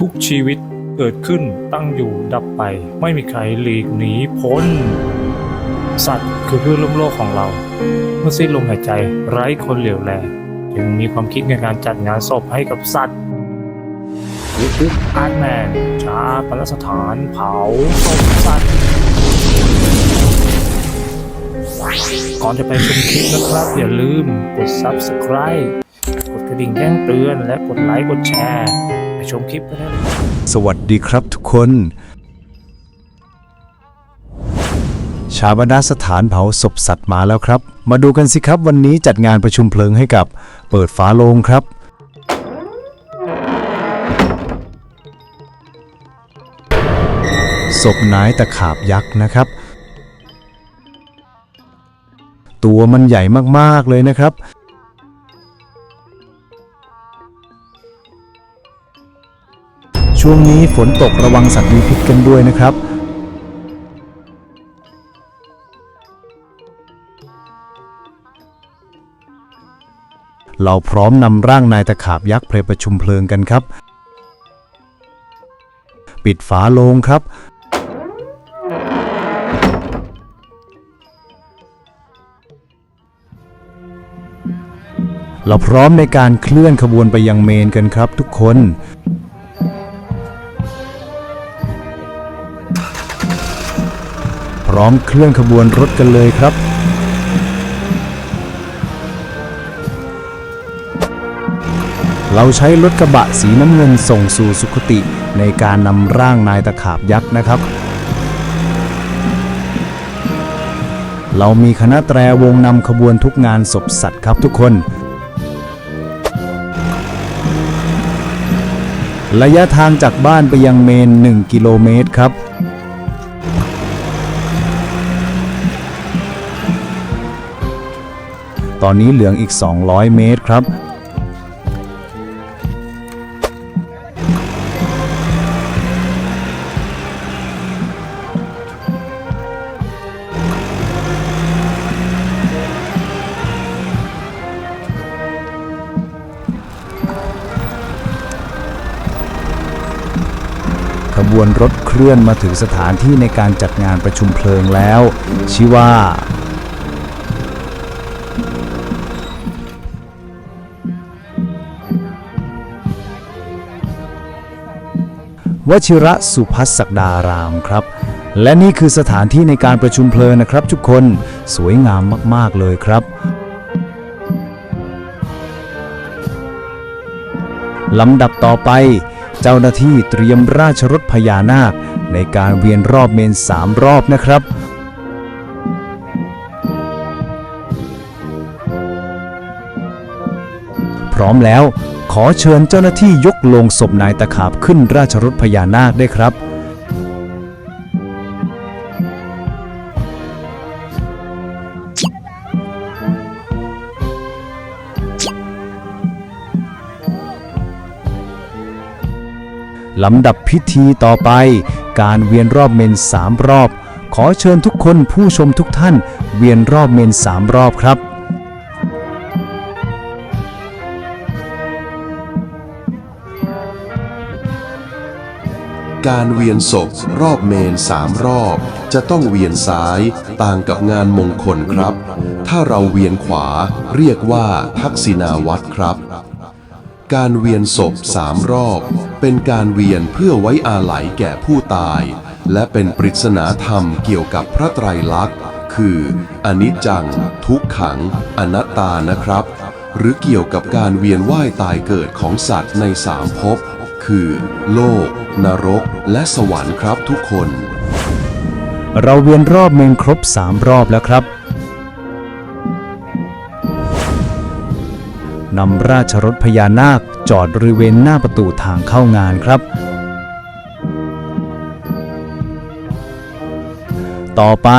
ทุกชีวิตเกิดขึ้นตั้งอยู่ดับไป ไม่มีใครหลีกหนีพ้น สัตว์คือเพื่อนร่วมโลกของเรา เมื่อสิ้นลมหายใจไร้คนเหลียวแลจึงมีความคิดในการจัดงานศพให้กับสัตว์ยุคอาร์ตแมนชาปนสถานเผาศพสัตว์ก่อนจะไปชมคลิปนะครับ อย่าลืมกด Subscribe กดกระดิ่งแจ้งเตือนและกดไลค์กดแชร์ ชมคลิปกันได้เลยสวัสดีครับทุกคน ชาบนาสถานเผาศพสัตว์มาแล้วครับ มาดูกันสิครับวันนี้จัดงานประชุมเพลิงให้กับเปิดฝาโลงครับศพนายตะขาบยักษ์นะครับ ตัวมันใหญ่มากๆเลยนะครับ ช่วงนี้ฝนตกระวังสัตว์มีพิษกันด้วยนะครับ เราพร้อมนำร่างนายตะขาบยักษ์ไปประชุมเพลิงกันครับ ปิดฝาโลงครับเราพร้อมในการเคลื่อนขบวนไปยังเมนกันครับทุกคน อมเคลื่อนขบวนรถกันเลยครับ เราใช้รถกระบะสีน้ำเงินส่งสู่สุคติในการนำร่างนายตะขาบยักษ์นะครับ เรามีคณะแตรวงนำขบวนทุกงานศพสัตว์ครับทุกคน ระยะทางจากบ้านไปยังเมน 1 กิโลเมตรครับ ตอนนี้เหลืองอีก 200 เมตรครับขบวนรถเคลื่อนมาถึงสถานที่ในการจัดงานประชุมเพลิงแล้วชื่อว่า วชิระสุพัสสกดารามครับ และนี่คือสถานที่ในการประชุมเพลินนะครับทุกคนสวยงามมาก ๆ เลยครับ ลำดับต่อไป เจ้าหน้าที่เตรียมราชรถพญานาค ในการเวียนรอบเมนสามรอบนะครับ ร้อมแล้ว ขอเชิญเจ้าหน้าที่ยกโลงศพนายตะขาบขึ้นราชรถพญานาคได้ครับลำดับพิธีต่อไป การเวียนรอบเมนสามรอบ ขอเชิญทุกคนผู้ชมทุกท่าน เวียนรอบเมนสามรอบครับ การเวียนศพรอบเมนสามรอบ จะต้องเวียนซ้ายต่างกับงานมงคลครับ ถ้าเราเวียนขวาเรียกว่าทักษิณาวัตรครับ การเวียนศพสามรอบ เป็นการเวียนเพื่อไว้อาลัยแก่ผู้ตาย และเป็นปริศนาธรรมเกี่ยวกับพระไตรลักษณ์ คือ อนิจจัง ทุกขัง อนัตตานะครับ หรือเกี่ยวกับการเวียนว่ายตายเกิดของสัตว์ในสามภพ คือ โลก นรก และสวรรค์ครับทุกคน เราเวียนรอบเมนครบสามรอบแล้วครับนำราชรถพญานาคจอดบริเวณหน้าประตูทางเข้างานครับ ต่อไป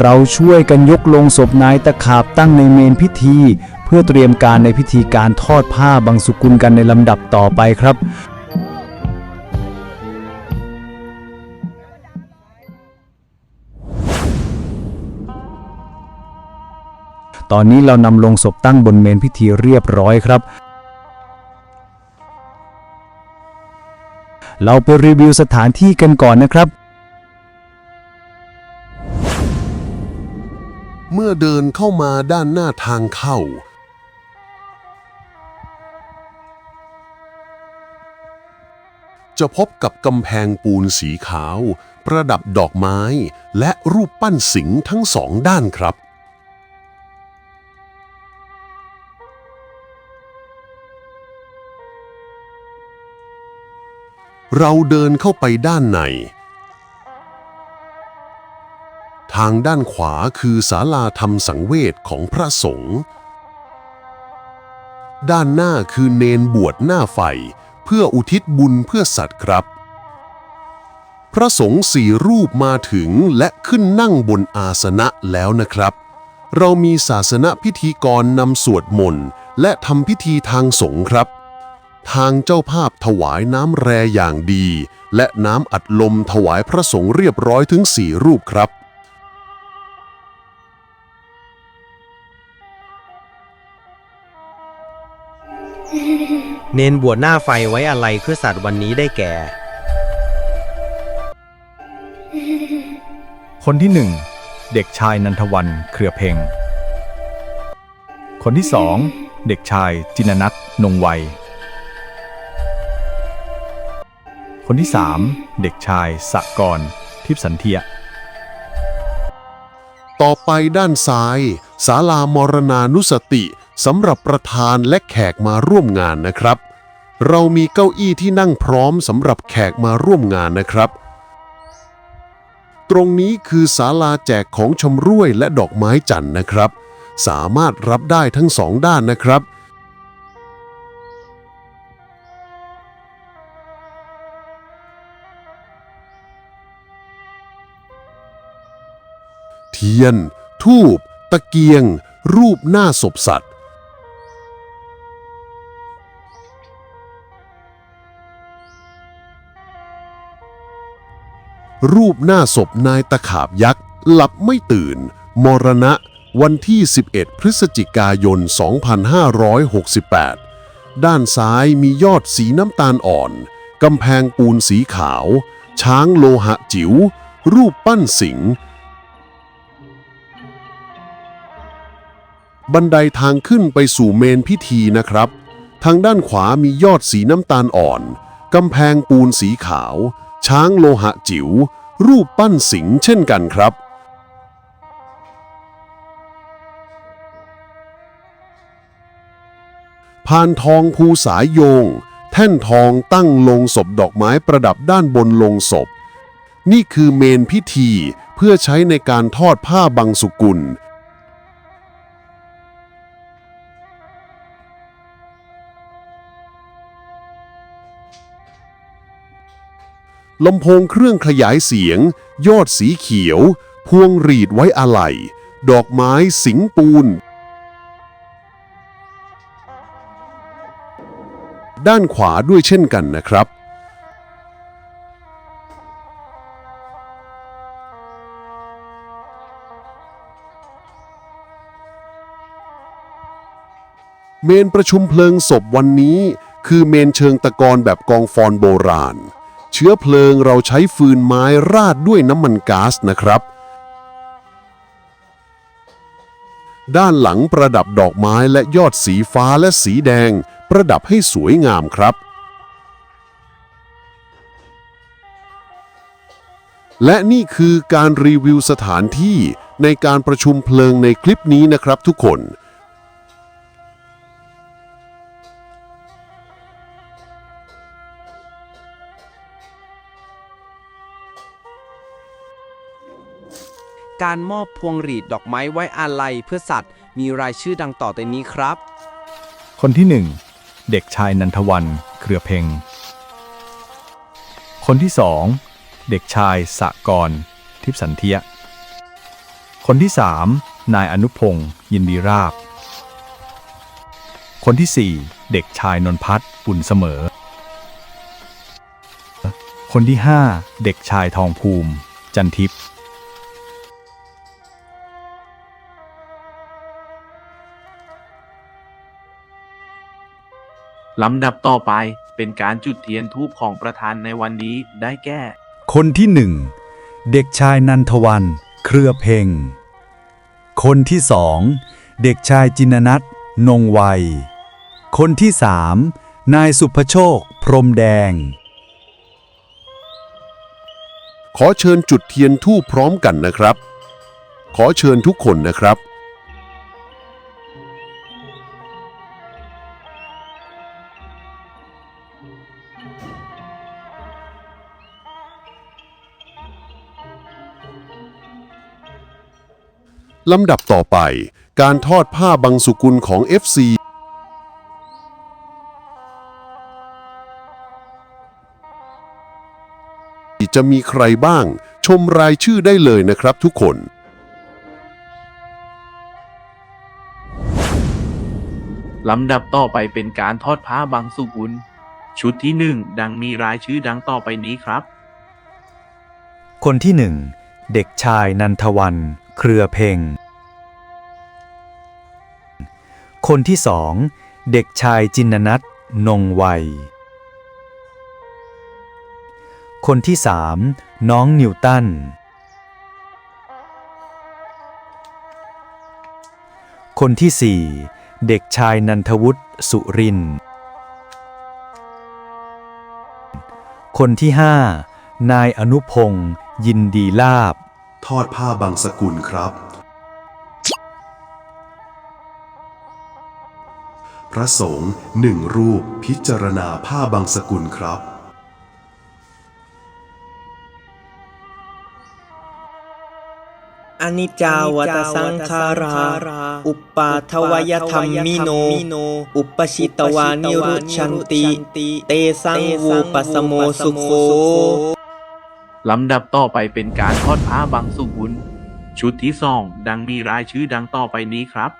เราช่วยกันยกลงศพนายตะขาบตั้งในเมนพิธี เพื่อเตรียมการในพิธีการทอดผ้าบังสุกุลกันในลำดับต่อไปครับ ตอนนี้เรานำลงศพตั้งบนเมนพิธีเรียบร้อยครับ เราไปรีวิวสถานที่กันก่อนนะครับ เมื่อเดินเข้ามาด้านหน้าทางเข้า จะพบกับกำแพงปูนสีขาว ประดับดอกไม้ และรูปปั้นสิงห์ทั้งสองด้านครับ เราเดินเข้าไปด้านใน ทางด้านขวาคือศาลาธรรมสังเวชของพระสงฆ์ด้านหน้าคือเนนบวชหน้าไฟ เพื่ออุทิศบุญเพื่อสัตว์ครับ พระสงฆ์สี่รูปมาถึงและขึ้นนั่งบนอาสนะแล้วนะครับ เรามีศาสนพิธีกรนำสวดมนต์และทำพิธีทางสงฆ์ครับ ทางเจ้าภาพถวายน้ำแรอย่างดี และน้ำอัดลมถวายพระสงฆ์เรียบร้อยถึงสี่รูปครับ เนนบวชหน้าไฟไว้อะไรเพื่อสัตว์วันนี้ได้แก่ คนที่หนึ่งเด็กชายนันทวันเครือเพ็งคนที่สองเด็กชายจินนัทนงวัย คนที่สามเด็กชายสะกร ทิพสันเทีย ต่อไปด้านซ้ายศาลามรณานุสติสำหรับประธานและแขกมาร่วมงานนะครับ เรามีเก้าอี้ที่นั่งพร้อมสำหรับแขกมาร่วมงานนะครับ ตรงนี้คือศาลาแจกของชำร่วยและดอกไม้จันทร์นะครับ สามารถรับได้ทั้งสองด้านนะครับ ทียน ทูบตะเกียง รูปหน้าศพสัตว์ รูปหน้าศพนายตะขาบยักษ์ หลับไม่ตื่น มรณะ วันที่ 11 พฤศจิกายน 2568 ด้านซ้ายมียอดสีน้ำตาลอ่อน กำแพงปูนสีขาว ช้างโลหะจิ๋ว รูปปั้นสิงห์ บันไดทางขึ้นไปสู่เมนพิธีนะครับ ทางด้านขวามียอดสีน้ำตาลอ่อน กำแพงปูนสีขาว ช้างโลหะจิ๋ว รูปปั้นสิงห์เช่นกันครับ พานทองภูสายโยง แท่นทองตั้งลงศพดอกไม้ประดับด้านบนลงศพ นี่คือเมนพิธีเพื่อใช้ในการทอดผ้าบังสุกุล ลำโพงเครื่องขยายเสียง ยอดสีเขียว พวงรีดไว้อะไหล่ดอกไม้สิงปูน ด้านขวาด้วยเช่นกันนะครับ เมนประชุมเพลิงศพวันนี้ คือเมนเชิงตะกอนแบบกองฟอนโบราณ เชื้อเพลิงเราใช้ฟืนไม้ราดด้วยน้ำมันก๊าซนะครับ ด้านหลังประดับดอกไม้และยอดสีฟ้าและสีแดง ประดับให้สวยงามครับ และนี่คือการรีวิวสถานที่ในการประชุมเพลิงในคลิปนี้นะครับทุกคน การมอบพวงหรีดดอกไม้ไว้อาลัยเพื่อสัตว์ มีรายชื่อดังต่อไปนี้ครับ คนที่หนึ่งเด็กชายนันทวันเครือเพงคนที่สองเด็กชายสะกร ทิพสันเทีย คนที่สามนายอนุพงศ์ยินดีราบ คนที่สี่เด็กชายนนพัฒน์อุ่นเสมอ คนที่ห้าเด็กชายทองภูมิ จันทิพย์ ลำดับต่อไปเป็นเป็นการจุดเทียนทูปของประธานในวันนี้ได้แก่ คนที่หนึ่งเด็กชายนันทวัน เครือเพ่ง คนที่สองเด็กชายจินนัทนงวัย คนที่สามนายสุภโชค พรหมแดง ขอเชิญจุดเทียนทูปพร้อมกันนะครับ ขอเชิญทุกคนนะครับ ลำดับต่อไป การทอดผ้าบังสุกุลของ FC จะมีใครบ้าง ชมรายชื่อได้เลยนะครับทุกคน ลำดับต่อไปเป็นการทอดผ้าบางสุกุล ชุดที่หนึ่งดังมีรายชื่อดังต่อไปนี้ครับ คนที่หนึ่งเด็กชายนันทวันเครือเพ่ง คนที่สอง เด็กชายจินนัทนงวัย คนที่สามน้องนิวตัน คนที่สี่เด็กชายนันทวุฒิสุริน คนที่ห้านายอนุพงศ์ยินดีลาบ ทอดผ้าบางสกุลครับ พระสงฆ์หนึ่งรูปพิจารณาผ้าบางสกุลครับ อนิจจาวัตสังขารา อุปปาทวยธรรมิโน อุปชิตวานิรุชันติ เตสังวูปสโมสุโค ลำดับต่อไปเป็นการทอดผ้าบางสุกุล ชุดที่สองดังมีรายชื่อดังต่อไปนี้ครับ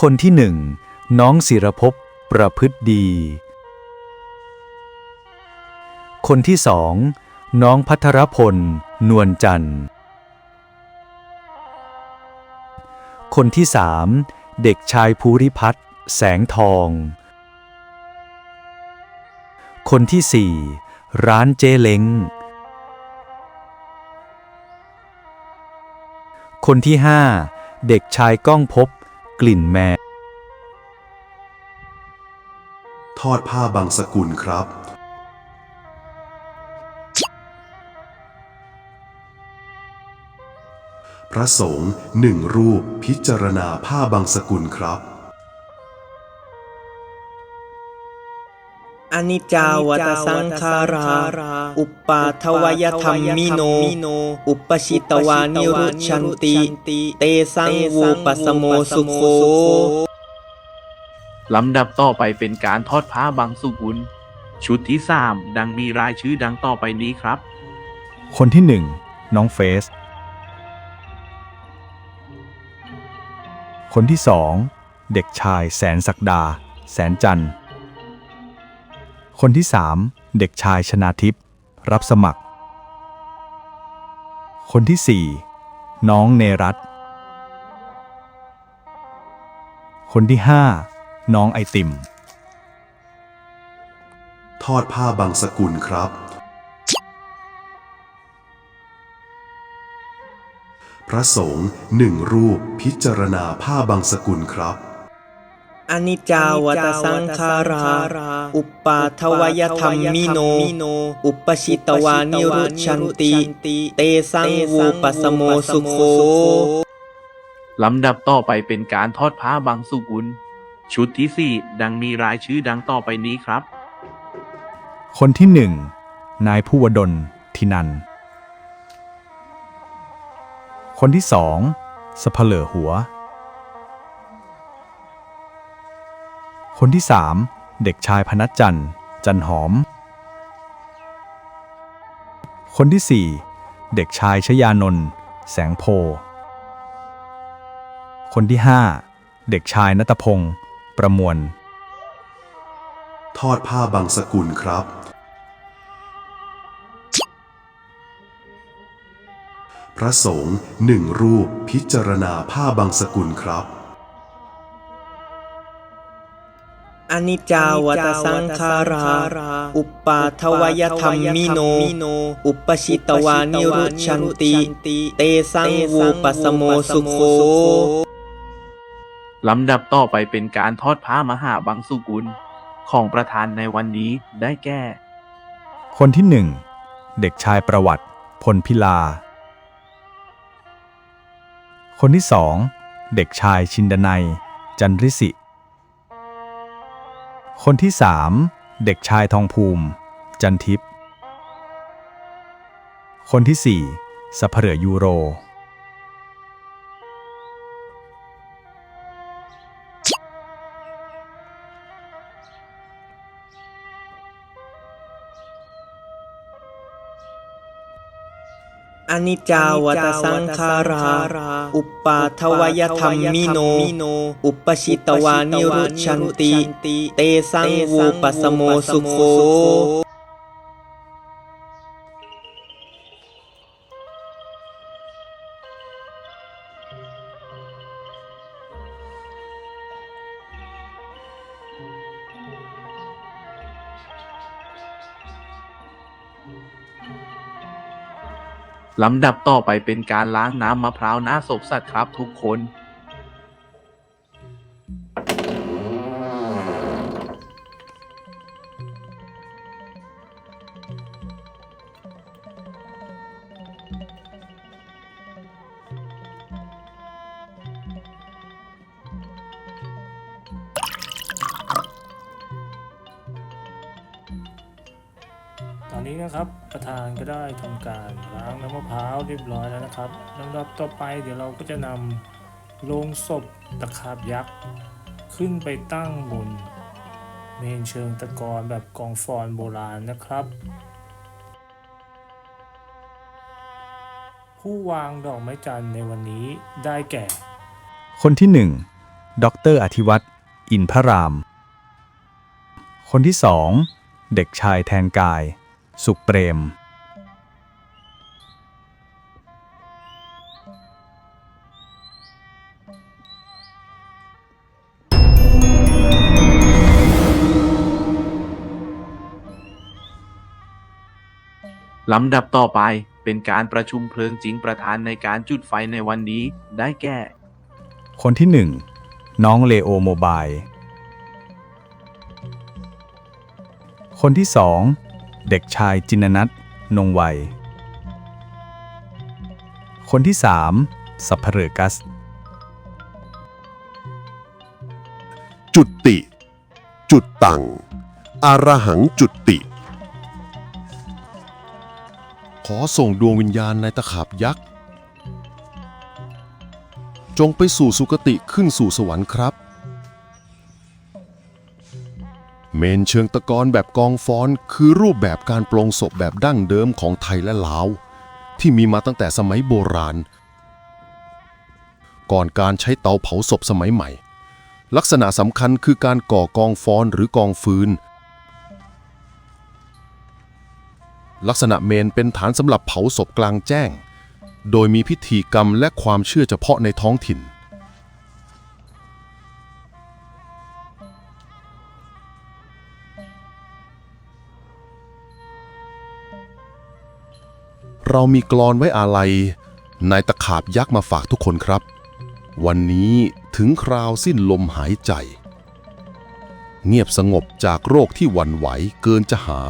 คนที่หนึ่งน้องศิรภพประพฤติดี คนที่สองน้องพัทรพล นวลจันทร์ คนที่สามเด็กชายภูริพัฒน์แสงทอง คนที่สี่ ร้านเจเล้งคนที่ห้าเด็กชายก้องพบ กลิ่นแมทอดผ้าบางสกุลครับ พระสงฆ์หนึ่งรูปพิจารณาผ้าบางสกุลครับ อนิจจาวัตสังขารา อุปปาทวยธรรมิโน อุปชิตวานิรุชันติ เตสังวูปสโมสุโคลำดับต่อไปเป็นการทอดผ้าบางสุกุล ชุดที่สามดังมีรายชื่อดังต่อไปนี้ครับ คนที่หนึ่งน้องเฟส คนที่สองเด็กชายแสนศักดา แสนจันทร์ คนที่สามเด็กชายชนาทิพย์รับสมัคร คนที่สี่น้องเนรัตคนที่ห้าน้องไอติม ทอดผ้าบางสกุลครับ พระสงฆ์หนึ่งรูปพิจารณาผ้าบางสกุลครับ อนิจจาวัตสังขารา อุปปาทวยธรรมิโน อุปชิตวานิรุชันติ เตสังวูปสโมสุโคลำดับต่อไปเป็นการทอดผ้าบางสุกุล ชุดที่สี่ดังมีรายชื่อดังต่อไปนี้ครับ คนที่หนึ่งนายผู้วดลทินัน คนที่สองสะเพลอหัว คนที่สามเด็กชายพนัสจันทร์จันหอม คนที่สี่เด็กชายชยานนท์แสงโพ คนที่ห้าเด็กชายนัตพงศ์ประมวล ทอดผ้าบางสกุลครับ พระสงฆ์หนึ่งรูปพิจารณาผ้าบางสกุลครับ อนิจจาวัตสังขารา อุปปาทวยธรรมิโน อุปชิตวานิรุชันติ เตสังวูปัสโมสุโคลำดับต่อไปเป็นการทอดผ้ามหาบังสุกุล ของประธานในวันนี้ได้แก่ คนที่หนึ่ง เด็กชายประวัติ พลพิลา คนที่สอง เด็กชายชินดนัย จันริสิ คนที่สามเด็กชายทองภูมิ จันทิพย์คนที่สี่สัพเพเหร่อยูโร อนิจจาวัตสังขารา อุปปาทวยธรรมิโน อุปชิตวานิรุชันติ เตสังวูปัสโมสุโค ลำดับต่อไปเป็นการล้างน้ำมะพร้าวหน้าศพสัตว์ครับทุกคน นี้นะครับ ประธานก็ได้ทำการล้างน้ำมะพร้าวเรียบร้อยแล้วนะครับลำดับต่อไปเดี๋ยวเราก็จะนำโลงศพตะขาบยักษ์ขึ้นไปตั้งบนเมนเชิงตะกอนแบบกองฟอนโบราณนะครับ ผู้วางดอกไม้จันทร์ในวันนี้ได้แก่ คนที่หนึ่งดอกเตอรอธิวัตรอินพระราม คนที่สองเด็กชายแทนกาย สุขเปรม ลำดับต่อไปเป็นการประชุมเพลิงจริงประธานในการจุดไฟในวันนี้ได้แก่ คนที่หนึ่งน้องเลโอโมบาย คนที่สอง เด็กชายจินนัทนงวัย คนที่สามสัพเพเรกัส จุดติ จุดตังอารหังจุดติ ขอส่งดวงวิญญาณในตะขาบยักษ์ จงไปสู่สุคติขึ้นสู่สวรรค์ครับ เมนเชิงตะกอนแบบกองฟ้อนคือรูปแบบการปลงศพแบบดั้งเดิมของไทยและลาว ที่มีมาตั้งแต่สมัยโบราณ ก่อนการใช้เตาเผาศพสมัยใหม่ ลักษณะสำคัญคือการก่อกองฟอนหรือกองฟืน ลักษณะเมนเป็นฐานสำหรับเผาศพกลางแจ้ง โดยมีพิธีกรรมและความเชื่อเฉพาะในท้องถิ่น เรามีกลอนไว้อาลัยนายตะขาบยักษ์มาฝากทุกคนครับ วันนี้ถึงคราวสิ้นลมหายใจ เงียบสงบจากโรคที่วันไหวเกินจะหา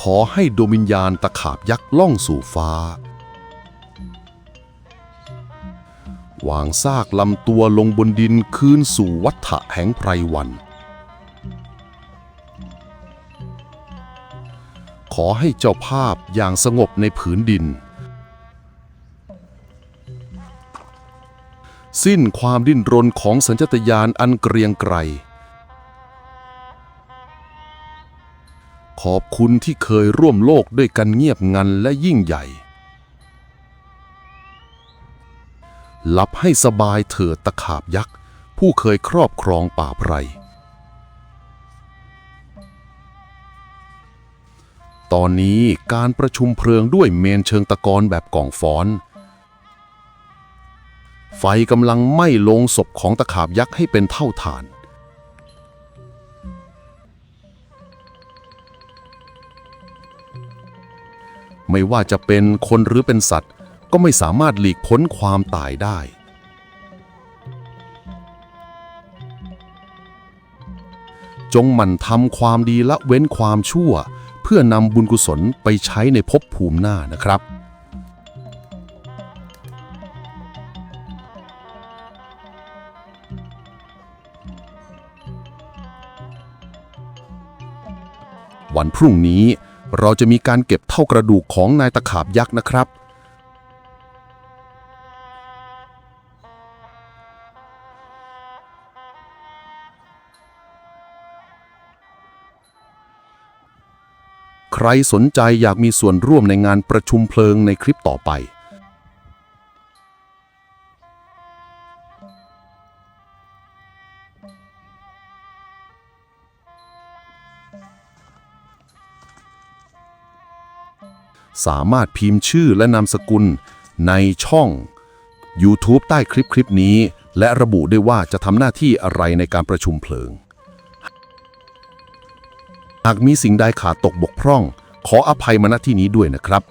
ขอให้ดวงวิญญาณตะขาบยักษ์ล่องสู่ฟ้า วางซากลำตัวลงบนดินคืนสู่วัฏฏะแห่งไพรวัน ขอให้เจ้าภาพอย่างสงบในผืนดิน สิ้นความดิ้นรนของสัญชตาตญาณอันเกรียงไกรขอบคุณที่เคยร่วมโลกด้วยกันเงียบงันและยิ่งใหญ่ หลับให้สบายเถิดตะขาบยักษ์ ผู้เคยครอบครองป่าไพร ตอนนี้การประชุมเพลิงด้วยเมนเชิงตะกอนแบบกล่องฟ้อน ไฟกำลังไหม้ลงศพของตะขาบยักษ์ให้เป็นเท่าฐาน ไม่ว่าจะเป็นคนหรือเป็นสัตว์ ก็ไม่สามารถหลีกพ้นความตายได้จงหมั่นทำความดีละเว้นความชั่ว เพื่อนำบุญกุศลไปใช้ในภพภูมิหน้านะครับ วันพรุ่งนี้เราจะมีการเก็บเท่ากระดูกของนายตะขาบยักษ์นะครับ ใครสนใจอยากมีส่วนร่วมในงานประชุมเพลิงในคลิปต่อไปสามารถพิมพ์ชื่อและนามสกุลในช่อง YouTube ใต้คลิปคลิปนี้ และระบุได้ว่าจะทำหน้าที่อะไรในการประชุมเพลิง หากมีสิ่งใดขาดตกบกพร่อง ขออภัยมาณที่นี้ด้วยนะครับ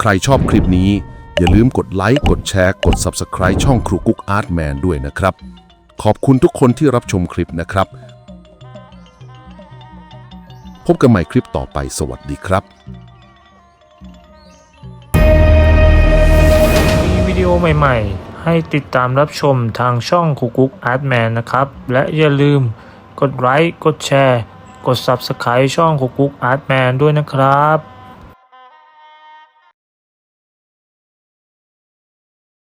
ใครชอบคลิปนี้ อย่าลืมกดไลค์ กดแชร์ กด Subscribe ช่องครูกุ๊กอาร์ตแมนด้วยนะครับ ขอบคุณทุกคนที่รับชมคลิปนะครับ พบกันใหม่คลิปต่อไปสวัสดีครับมีวิดีโอใหม่ ๆ ให้ติดตามรับชมทางช่องคุกุกอาร์ตแมนนะครับ และอย่าลืมกดไลค์กดแชร์ กด Subscribe ช่องคุกุกอาร์ตแมนด้วยนะครับ